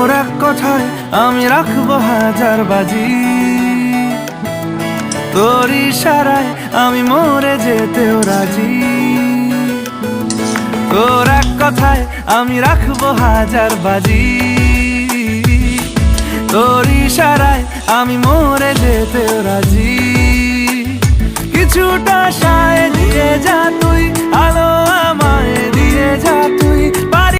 তোর এক কথায় আমি রাখব হাজার বাজি। তোর ইশারায় আমি মরে যেতেও রাজি। তোর এক কথায় আমি রাখব হাজার বাজি। তোর ইশারায় আমি মরে যেতেও রাজি। কিছুটা সায় দিয়ে